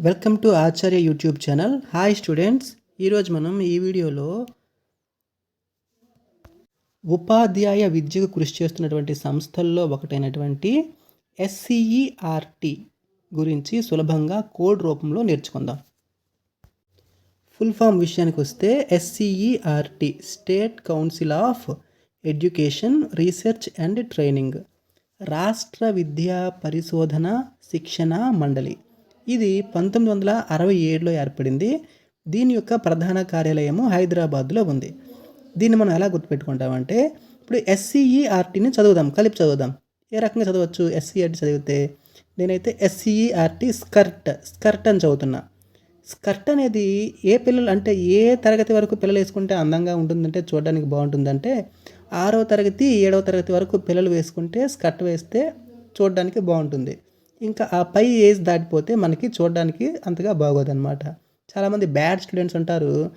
Welcome to Acharya YouTube channel. Hi students. ఈరోజు మనం ఈ వీడియోలో ఉపాధ్యాయ విద్యకు కృషి చేస్తున్నటువంటి సంస్థల్లో ఒకటైనటువంటి ఎస్సిఈఆర్టి గురించి సులభంగా కోడ్ రూపంలో నేర్చుకుందాం. ఫుల్ ఫామ్ విషయానికి వస్తే SCERT state council of education research and training రాష్ట్ర విద్యా పరిశోధన శిక్షణ మండలి. ఇది పంతొమ్మిది వందల అరవై ఏడులో ఏర్పడింది. దీని యొక్క ప్రధాన కార్యాలయము హైదరాబాద్లో ఉంది. దీన్ని మనం ఎలా గుర్తుపెట్టుకుంటామంటే ఇప్పుడు ఎస్సీఈఆర్టీని చదువుదాం కలిపి చదువుదాం. ఏ రకంగా చదవచ్చు? ఎస్సీఆర్టీ చదివితే? నేనైతే ఎస్సీఈఆర్టీ స్కర్ట్ స్కర్ట్ అని చదువుతున్నా. స్కర్ట్ అనేది ఏ పిల్లలు అంటే ఏ తరగతి వరకు పిల్లలు వేసుకుంటే అందంగా ఉంటుందంటే చూడడానికి బాగుంటుందంటే ఆరో తరగతి ఏడవ తరగతి వరకు పిల్లలు వేసుకుంటే స్కర్ట్ వేస్తే చూడడానికి బాగుంటుంది. ఇంకా ఆ పై ఏజ్ దాటిపోతే మనకి చూడడానికి అంతగా బాగోదన్నమాట. చాలామంది బ్యాడ్ స్టూడెంట్స్ ఉంటారు.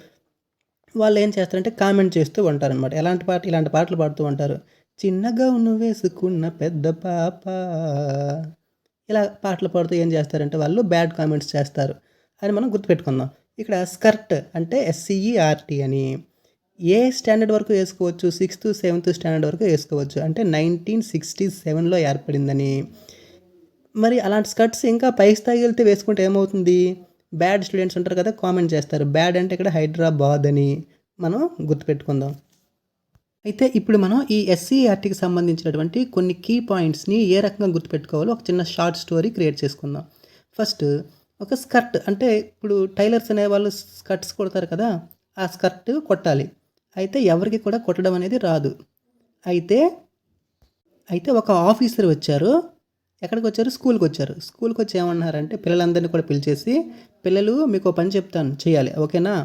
వాళ్ళు ఏం చేస్తారంటే కామెంట్ చేస్తూ ఉంటారనమాట ఎలాంటి పాట ఇలాంటి పాటలు పాడుతూ ఉంటారు. చిన్నగా ఉన్న వేసుకున్న పెద్ద పాప. ఇలా పాటలు పాడుతూ ఏం చేస్తారంటే వాళ్ళు బ్యాడ్ కామెంట్స్ చేస్తారు. అని మనం గుర్తుపెట్టుకుందాం. ఇక్కడ స్కర్ట్ అంటే ఎస్సీఈఆర్టీ అని. ఏ స్టాండర్డ్ వరకు వేసుకోవచ్చు? సిక్స్త్ సెవెంత్ స్టాండర్డ్ వరకు వేసుకోవచ్చు. అంటే నైన్టీన్ సిక్స్టీ సెవెన్లో ఏర్పడిందని. మరి అలాంటి స్కర్ట్స్ ఇంకా పై స్థాయికి వెళ్తే వేసుకుంటే ఏమవుతుంది? బ్యాడ్ స్టూడెంట్స్ ఉంటారు కదా కామెంట్ చేస్తారు. బ్యాడ్ అంటే ఇక్కడ హైదరాబాద్ అని మనం గుర్తుపెట్టుకుందాం. అయితే ఇప్పుడు మనం ఈ ఎస్సీఆర్టీకి సంబంధించినటువంటి కొన్ని కీ పాయింట్స్ని ఏ రకంగా గుర్తుపెట్టుకోవాలో ఒక చిన్న షార్ట్ స్టోరీ క్రియేట్ చేసుకుందాం. ఫస్ట్ ఒక స్కర్ట్ అంటే ఇప్పుడు టైలర్స్ అనే వాళ్ళు స్కర్ట్స్ కొడతారు కదా ఆ స్కర్ట్ కొట్టాలి. అయితే ఎవరికి కూడా కొట్టడం అనేది రాదు. అయితే అయితే ఒక ఆఫీసర్ వచ్చారు. ఎక్కడికి వచ్చారు స్కూల్కి వచ్చారు స్కూల్కి వచ్చి ఏమన్నారంటే పిల్లలందరినీ కూడా పిలిచేసి పిల్లలు మీకు పని చెప్తాను చేయాలి. ఓకేనా?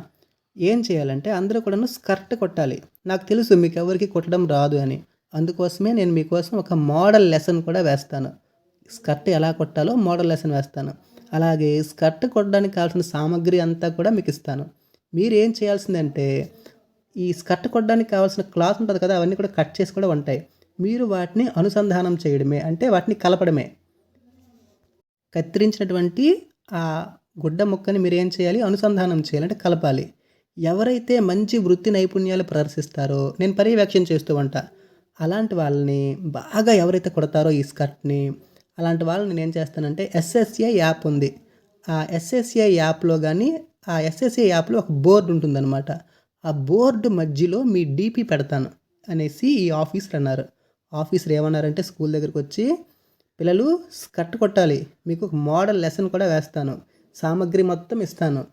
ఏం చేయాలంటే అందరూ కూడాను స్కర్ట్ కొట్టాలి. నాకు తెలుసు మీకు ఎవరికి కొట్టడం రాదు అని. అందుకోసమే నేను మీకోసం ఒక మోడల్ లెసన్ కూడా వేస్తాను. స్కర్ట్ ఎలా కొట్టాలో మోడల్ లెసన్ వేస్తాను. అలాగే స్కర్ట్ కొట్టడానికి కావాల్సిన సామాగ్రి అంతా కూడా మీకు ఇస్తాను. మీరు ఏం చేయాల్సిందంటే ఈ స్కర్ట్ కొట్టడానికి కావాల్సిన క్లాత్ ఉంటుంది కదా అవన్నీ కూడా కట్ చేసి కూడా ఉంటాయి. మీరు వాటిని అనుసంధానం చేయడమే అంటే వాటిని కలపడమే. కత్తిరించినటువంటి ఆ గుడ్డ ముక్కని మీరు ఏం చేయాలి? అనుసంధానం చేయాలి అంటే కలపాలి. ఎవరైతే మంచి వృత్తి నైపుణ్యాలు ప్రదర్శిస్తారో నేను పర్యవేక్షణ చేస్తూ ఉంటా అలాంటి వాళ్ళని బాగా ఎవరైతే కొడతారో ఈ స్కర్ట్ని అలాంటి వాళ్ళని నేను ఏం చేస్తానంటే ఎస్ఎస్ఏ యాప్ ఉంది. ఆ ఎస్ఎస్ఏ యాప్లో కానీ ఆ ఎస్ఎస్ఏ యాప్లో ఒక బోర్డు ఉంటుందన్నమాట. ఆ బోర్డు మధ్యలో మీ డీపీ పెడతాను అనేసి ఈ ఆఫీసర్ అన్నారు. ఆఫీసర్ ఏమన్నారంటే స్కూల్ దగ్గరికి వచ్చి పిల్లలు కట్ కొట్టాలి. మీకు ఒక మోడల్ లెసన్ కూడా వేస్తాను. సామాగ్రి మొత్తం ఇస్తాను.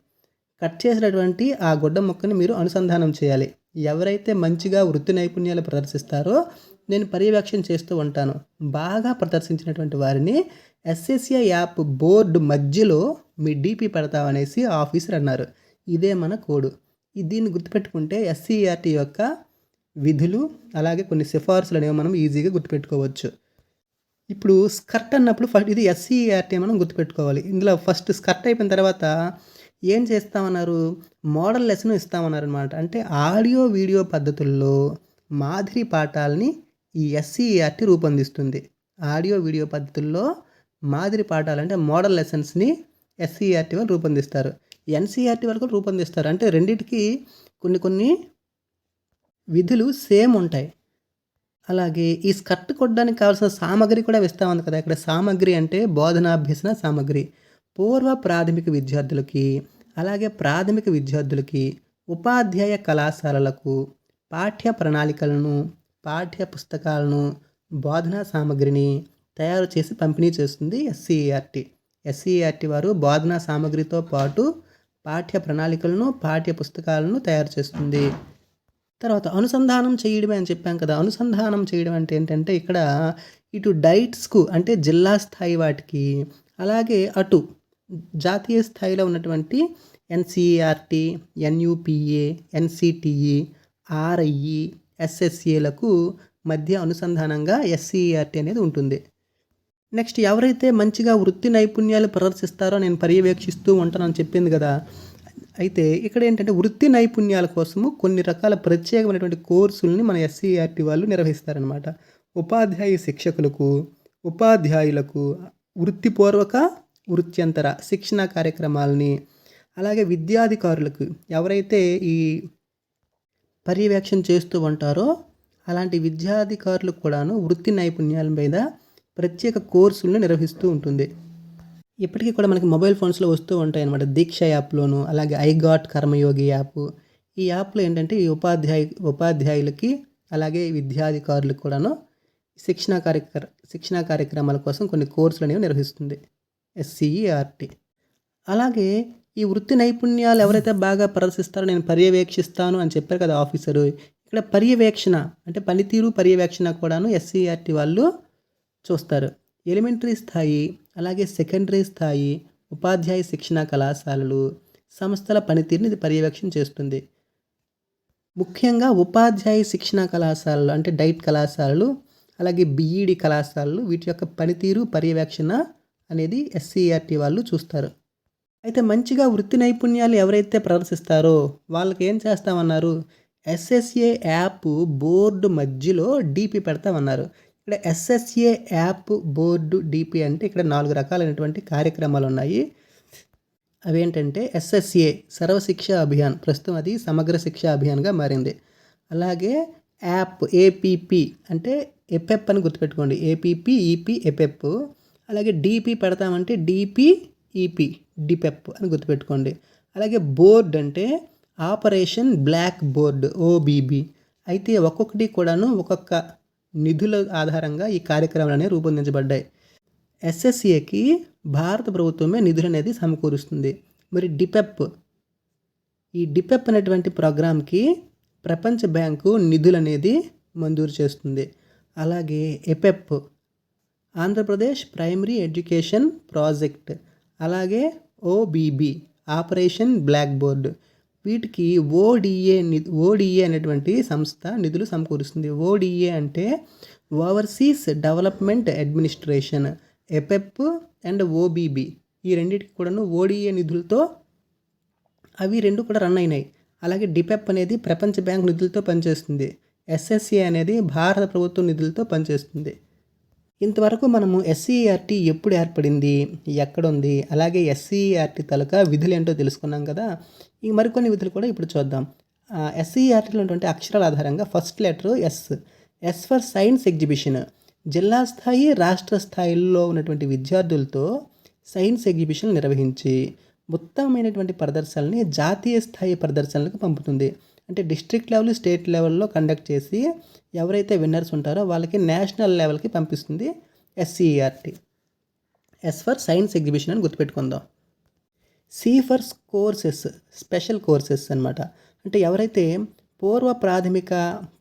కట్ చేసినటువంటి ఆ గుడ్డ మొక్కని మీరు అనుసంధానం చేయాలి. ఎవరైతే మంచిగా వృత్తి నైపుణ్యాలు ప్రదర్శిస్తారో నేను పర్యవేక్షణ చేస్తూ ఉంటాను. బాగా ప్రదర్శించినటువంటి వారిని ఎస్ఎస్ఏ యాప్ బోర్డు మధ్యలో మీ డీపీ పెడతామనేసి ఆఫీసర్ అన్నారు. ఇదే మన కోడు. దీన్ని గుర్తుపెట్టుకుంటే ఎస్సీఆర్టీ యొక్క విధులు అలాగే కొన్ని సిఫార్సులు అనేవి మనం ఈజీగా గుర్తుపెట్టుకోవచ్చు. ఇప్పుడు స్కర్ట్ అన్నప్పుడు ఫస్ట్ ఇది ఎస్సీఆర్టీ మనం గుర్తుపెట్టుకోవాలి. ఇందులో ఫస్ట్ స్కర్ట్ అయిపోయిన తర్వాత ఏం చేస్తామన్నారు? మోడల్ లెసన్ ఇస్తామన్నారు అనమాట అంటే ఆడియో వీడియో పద్ధతుల్లో మాదిరి పాఠాలని ఈ ఎస్సీఆర్టీ రూపొందిస్తుంది. ఆడియో వీడియో పద్ధతుల్లో మాదిరి పాఠాలు అంటే మోడల్ లెసన్స్ని ఎస్సీఆర్టీ వాళ్ళు రూపొందిస్తారు. ఎన్సీఆర్టీ వాళ్ళు కూడా రూపొందిస్తారు. అంటే రెండింటికి కొన్ని కొన్ని విధులు సేమ్ ఉంటాయి. అలాగే ఈ స్కర్ట్ కొట్టడానికి కావాల్సిన సామాగ్రి కూడా ఇస్తామంది కదా. ఇక్కడ సామాగ్రి అంటే బోధనాభ్యసన సామాగ్రి. పూర్వ ప్రాథమిక విద్యార్థులకి అలాగే ప్రాథమిక విద్యార్థులకి ఉపాధ్యాయ కళాశాలలకు పాఠ్య ప్రణాళికలను పాఠ్య పుస్తకాలను బోధనా సామాగ్రిని తయారు చేసి పంపిణీ చేస్తుంది ఎస్సీఆర్టీ ఎస్సీఆర్టీ వారు బోధనా సామాగ్రితో పాటు పాఠ్య ప్రణాళికలను పాఠ్య పుస్తకాలను తయారు చేస్తుంది. తర్వాత అనుసంధానం చేయడమే అని చెప్పాం కదా. అనుసంధానం చేయడం అంటే ఏంటంటే ఇక్కడ ఇటు డైట్స్కు అంటే జిల్లా స్థాయి వాటికి అలాగే అటు జాతీయ స్థాయిలో ఉన్నటువంటి ఎన్సీఆర్టీ ఎన్యూపిఏ ఎన్సిటిఈ ఆర్ఐఈ ఎస్ఎస్ఏలకు మధ్య అనుసంధానంగా ఎస్సీఆర్టీ అనేది ఉంటుంది. నెక్స్ట్ ఎవరైతే మంచిగా వృత్తి నైపుణ్యాలు ప్రదర్శిస్తారో నేను పర్యవేక్షిస్తూ ఉంటానని చెప్పింది కదా అయితే ఇక్కడ ఏంటంటే వృత్తి నైపుణ్యాల కోసము కొన్ని రకాల ప్రత్యేకమైనటువంటి కోర్సుల్ని మన ఎస్సీఆర్టీ వాళ్ళు నిర్వహిస్తారనమాట ఉపాధ్యాయ శిక్షకులకు ఉపాధ్యాయులకు వృత్తిపూర్వక వృత్యంతర శిక్షణా కార్యక్రమాలని అలాగే విద్యాధికారులకు ఎవరైతే ఈ పర్యవేక్షణ చేస్తూ ఉంటారో అలాంటి విద్యాధికారులకు కూడాను వృత్తి నైపుణ్యాల మీద ప్రత్యేక కోర్సులను నిర్వహిస్తూ ఉంటుంది. ఇప్పటికీ కూడా మనకి మొబైల్ ఫోన్స్లో వస్తూ ఉంటాయి అన్నమాట దీక్ష యాప్లోను అలాగే ఐగాట్ కర్మయోగి యాప్. ఈ యాప్లో ఏంటంటే ఈ ఉపాధ్యాయ ఉపాధ్యాయులకి అలాగే విద్యాధికారులకు కూడాను శిక్షణా కార్యక్ర శిక్షణా కార్యక్రమాల కోసం కొన్ని కోర్సులు అనేవి నిర్వహిస్తుంది. ఎస్సీఈఆర్టీ. అలాగే ఈ వృత్తి నైపుణ్యాలు ఎవరైతే బాగా ప్రదర్శిస్తారో నేను పర్యవేక్షిస్తాను అని చెప్పారు కదా ఆఫీసరు. ఇక్కడ పర్యవేక్షణ అంటే పనితీరు పర్యవేక్షణ కూడాను ఎస్సీఆర్టీ వాళ్ళు చూస్తారు. ఎలిమెంటరీ స్థాయి అలాగే సెకండరీ స్థాయి ఉపాధ్యాయ శిక్షణ కళాశాలలు సంస్థల పనితీరుని ఇది పర్యవేక్షణ చేస్తుంది. ముఖ్యంగా ఉపాధ్యాయ శిక్షణ కళాశాలలు అంటే డైట్ కళాశాలలు అలాగే బీఈడి కళాశాలలు వీటి యొక్క పనితీరు పర్యవేక్షణ అనేది ఎస్సీఆర్టీ వాళ్ళు చూస్తారు. అయితే మంచిగా వృత్తి నైపుణ్యాలు ఎవరైతే ప్రదర్శిస్తారో వాళ్ళకి ఏం చేస్తామన్నారు? ఎస్ఎస్ఏ యాప్ బోర్డు మధ్యలో డీపీ పెడతామన్నారు. ఇక్కడ ఎస్ఎస్ఏ యాప్ బోర్డు డిపి అంటే ఇక్కడ నాలుగు రకాలైనటువంటి కార్యక్రమాలు ఉన్నాయి అవేంటంటే ఎస్ఎస్ఏ సర్వశిక్ష అభియాన్ ప్రస్తుతం అది సమగ్ర శిక్ష అభియాన్గా మారింది. అలాగే యాప్ ఏపీపీ అంటే ఎపెప్ అని గుర్తుపెట్టుకోండి. ఏపీపీ ఈపీ ఎపెప్ అలాగే డిపి పెడతామంటే డిపి ఈపీ డిపెప్ అని గుర్తుపెట్టుకోండి. అలాగే బోర్డ్ అంటే ఆపరేషన్ బ్లాక్ బోర్డ్ ఓబీబీ అయితే ఒక్కొక్కటి కూడాను ఒక్కొక్క నిధుల ఆధారంగా ఈ కార్యక్రమాలు అనేవి రూపొందించబడ్డాయి. ఎస్ఎస్ఏకి భారత ప్రభుత్వమే నిధులు అనేది సమకూరుస్తుంది. మరి డిపెప్ ఈ డిపెప్ అనేటువంటి ప్రోగ్రామ్కి ప్రపంచ బ్యాంకు నిధులు అనేది మంజూరు చేస్తుంది. అలాగే APEP Andhra Pradesh primary education project అలాగే ఓబీబీ ఆపరేషన్ బ్లాక్ బోర్డ్ వీటికి ఓడిఏ ని ఓడిఏ అనేటువంటి సంస్థ నిధులు సమకూరుస్తుంది. ఓడిఏ అంటే overseas development administration APEP and OBB. ఈ రెండింటికి కూడాను ఓడిఏ నిధులతో అవి రెండు కూడా రన్ అయినాయి. అలాగే డిపెప్ అనేది ప్రపంచ బ్యాంక్ నిధులతో పనిచేస్తుంది. ఎస్ఎస్సి అనేది భారత ప్రభుత్వ నిధులతో పనిచేస్తుంది. ఇంతవరకు మనము ఎస్సీఆర్టీ ఎప్పుడు ఏర్పడింది ఎక్కడుంది అలాగే ఎస్సీఆర్టీ తాలూకా విధులు ఏంటో తెలుసుకున్నాం కదా. ఈ మరికొన్ని విధులు కూడా ఇప్పుడు చూద్దాం. ఎస్సీఆర్టీలో ఉన్నటువంటి అక్షరాల ఆధారంగా first letter S S for science exhibition జిల్లా స్థాయి రాష్ట్ర స్థాయిల్లో ఉన్నటువంటి విద్యార్థులతో సైన్స్ ఎగ్జిబిషన్ నిర్వహించి ఉత్తమమైనటువంటి ప్రదర్శనల్ని జాతీయ స్థాయి ప్రదర్శనలకు పంపుతుంది. అంటే డిస్ట్రిక్ట్ లెవెల్ స్టేట్ లెవెల్లో కండక్ట్ చేసి ఎవరైతే విన్నర్స్ ఉంటారో వాళ్ళకి నేషనల్ లెవెల్కి పంపిస్తుంది SCERT S for science exhibition అని గుర్తుపెట్టుకుందాం. C for courses special courses అనమాట అంటే ఎవరైతే పూర్వ ప్రాథమిక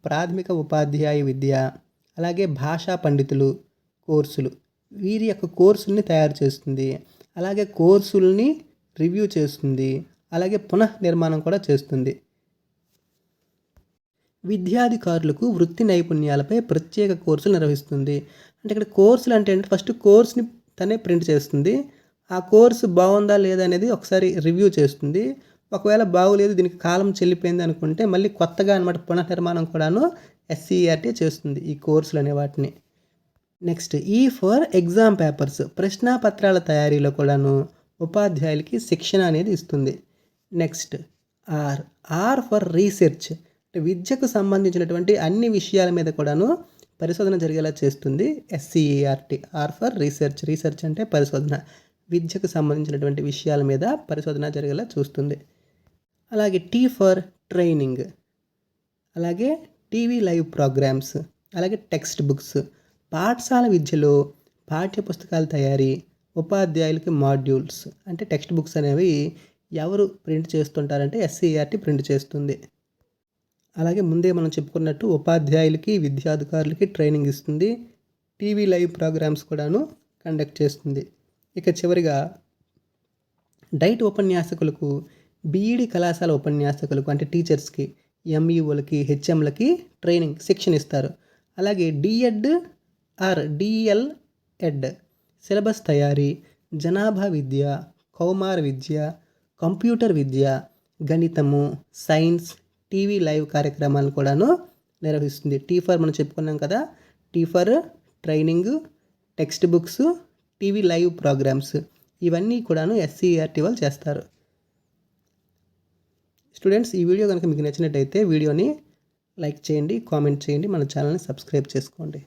ప్రాథమిక ఉపాధ్యాయ విద్య అలాగే భాషా పండితులు కోర్సులు వీరి యొక్క కోర్సుల్ని తయారు చేస్తుంది. అలాగే కోర్సుల్ని రివ్యూ చేస్తుంది. అలాగే పునః నిర్మాణం కూడా చేస్తుంది. విద్యాధికారులకు వృత్తి నైపుణ్యాలపై ప్రత్యేక కోర్సులు నిర్వహిస్తుంది. అంటే ఇక్కడ కోర్సులు అంటే ఏంటంటే ఫస్ట్ కోర్స్ని తనే ప్రింట్ చేస్తుంది. ఆ కోర్సు బాగుందా లేదా అనేది ఒకసారి రివ్యూ చేస్తుంది. ఒకవేళ బాగోలేదు దీనికి కాలం చెల్లిపోయింది అనుకుంటే మళ్ళీ కొత్తగా అనమాట పునర్నిర్మాణం కూడాను ఎస్సీఆర్టీ చేస్తుంది ఈ కోర్సులు అనే వాటిని. నెక్స్ట్ ఈ ఫర్ ఎగ్జామ్ పేపర్స్ ప్రశ్నాపత్రాల తయారీలో కూడాను ఉపాధ్యాయులకి శిక్షణ అనేది ఇస్తుంది. Next R R for research విద్యకు సంబంధించినటువంటి అన్ని విషయాల మీద కూడాను పరిశోధన జరిగేలా చేస్తుంది. SCERT R for research research అంటే పరిశోధన. విద్యకు సంబంధించినటువంటి విషయాల మీద పరిశోధన జరిగేలా చూస్తుంది. అలాగే టీ ఫర్ ట్రైనింగ్ అలాగే టీవీ లైవ్ ప్రోగ్రామ్స్ అలాగే టెక్స్ట్ బుక్స్ పాఠశాల విద్యలో పాఠ్య పుస్తకాల తయారీ ఉపాధ్యాయులకి మాడ్యూల్స్ అంటే టెక్స్ట్ బుక్స్ అనేవి ఎవరు ప్రింట్ చేస్తుంటారంటే ఎస్సీఆర్టీ ప్రింట్ చేస్తుంది. అలాగే ముందే మనం చెప్పుకున్నట్టు ఉపాధ్యాయులకి విద్యాధికారులకి ట్రైనింగ్ ఇస్తుంది. టీవీ లైవ్ ప్రోగ్రామ్స్ కూడాను కండక్ట్ చేస్తుంది. ఇక చివరిగా డైట్ ఉపన్యాసకులకు బీఈడి కళాశాల ఉపన్యాసకులకు అంటే టీచర్స్కి ఎంఈఓలకి హెచ్ఎంలకి ట్రైనింగ్ శిక్షణ ఇస్తారు. అలాగే D.Ed or DL ed syllabus తయారీ జనాభా విద్య కౌమార విద్య కంప్యూటర్ విద్య గణితము సైన్స్ టీవీ లైవ్ కార్యక్రమాలను కూడాను నిర్వహిస్తుంది. టీ ఫర్ మనం చెప్పుకున్నాం కదా T for training text books TV live programs. ఇవన్నీ కూడాను ఎస్సీఆర్టీ వాళ్ళు చేస్తారు. స్టూడెంట్స్ ఈ వీడియో కనుక మీకు నచ్చినట్టయితే వీడియోని లైక్ చేయండి కామెంట్ చేయండి మన ఛానల్ని సబ్స్క్రైబ్ చేసుకోండి.